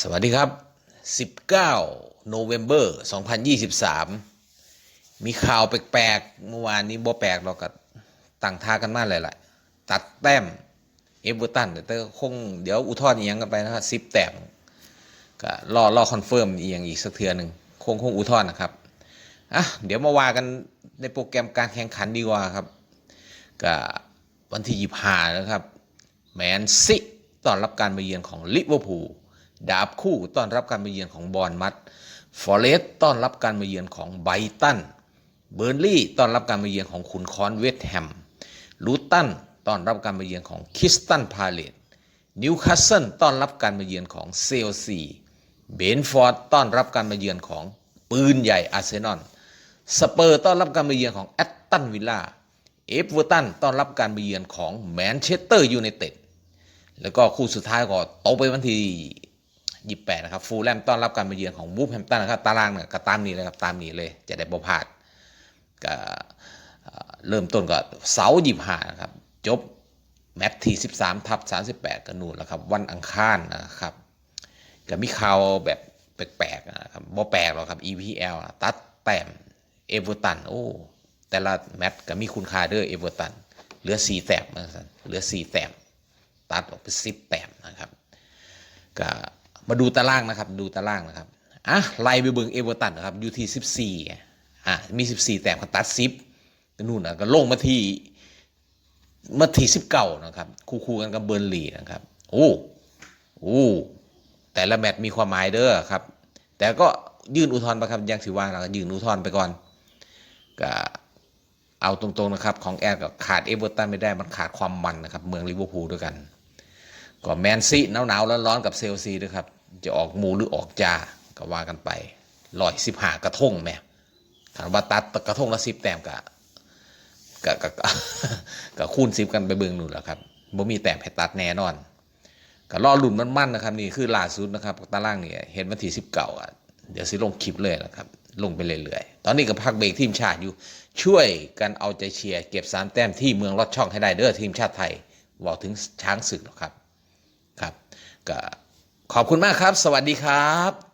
สวัสดีครับ 19โนเวม ber 2023 มีข่าวแปลกๆ เมื่อวานนี้บ่แปลกเราก็ตั้งท่ากันมากเลยแหละตัดแต้มเอเวอร์ตันแต่คงเดี๋ยวอุทธรณ์อียังกันไปนะครับสิบแต้มก็รอรอคอนเฟิร์มอีกอย่างอีกสักเทือหนึ่งคงคงอุทธรณ์นะครับอะเดี๋ยวมาว่ากันในโปรแกรมการแข่งขันดีกว่าครับก็วันที่ยี่ห้านะครับ แมนซิต้อนรับการมาเยือนของลิเวอร์พูล ดาบคู่ต้อนรับการมาเยือนของบอนมัดฟอเรสต์ต้อนรับการมาเยือนของไบตัน เบอร์ลี่ต้อนรับการมาเยือนของขุนคอนเวสต์แฮม ลูตันต้อนรับการมาเยือนของคิสตันพาเลตนิวคาสเซิลต้อนรับการมาเยือนของเซลซี เบนฟอร์ดต้อนรับการมาเยือนของปืนใหญ่อาร์เซนอล สเปอร์ต้อนรับการมาเยือนของแอตตันวิลล่า เอฟเวอร์ตันต้อนรับการมาเยือนของแมนเชสเตอร์ยูไนเต็ด แล้วก็คู่สุดท้ายก็ตกไปวันที่ ยี่แปดนะครับ ฟูลแลมต้อนรับการมาเยือนของวูฟแฮมตันนะครับ ตารางเนี่ยก็ตามนี้เลยครับ ตามนี้เลย จะได้บ่พลาดก็เริ่มต้นก็เสาร์ยี่ห้านะครับ จบแมตช์ที่สิบสามทับสามสิบแปดกันนู่นแล้วครับ วันอังคารนะครับ ก็มีข่าวแบบแปลกๆนะครับบ่แปลกหรอกครับ EPL อะตัดแต้มเอเวอร์ตันโอ้แต่ละแมตช์ก็มีคุณค่าเด้อเอเวอร์ตันเหลือสี่แต้มนะครับเหลือสี่แต้มตัดออกไปสิบแต้มนะครับก็ มาดูตารางนะครับ ดูตารางนะครับอะไล่ไปเบิ่งเอเวอร์ตันนะครับอยู่ที่สิบสี่อะมีสิบสี่แต้มก็ตัดสิบก็นู่นนะก็ลงมาที่มาที่สิบเก้านะครับ คู่ๆกันกับเบอร์ลีนะครับ โอ้โอ้แต่ละแมตช์มีความหมายเด้อครับ แต่ก็ยื่นอุทธรณ์ไปครับยังสิว่าเรายื่นอุทธรณ์ไปก่อนก็เอาตรงๆนะครับ ของแอนก็ขาดเอเวอร์ตันไม่ได้มันขาดความมันนะครับ เมืองลิเวอร์พูลด้วยกัน ก็แมนซีหนาวๆร้อนๆกับเซลซีด้วยครับ จะออกหมูหรือออกจาก็ว่ากันไปลอยสิบหากระทงแม่ถามว่าตัดกระทงละสิบแต้มกะกะกะกะคูณสิบกันไปเบิ่งนู่นแหละครับบ่มีแต้มให้ตัดแน่นอนก็รอลุ่นมันๆนะครับนี่คือล่าสุดนะครับตารางนี่เห็นวันที่สิบเก้าอะเดี๋ยวสิลงคลิปเลยนะครับลงไปเรื่อยๆ ตอนนี้ก็พักเบรกทีมชาติอยู่ ช่วยกันเอาใจเชียร์เก็บสามแต้มที่เมืองลอดช่องให้ได้เด้อทีมชาติไทยบอกถึงช้างศึกหรอกครับ ก็ขอบคุณมากครับ สวัสดีครับ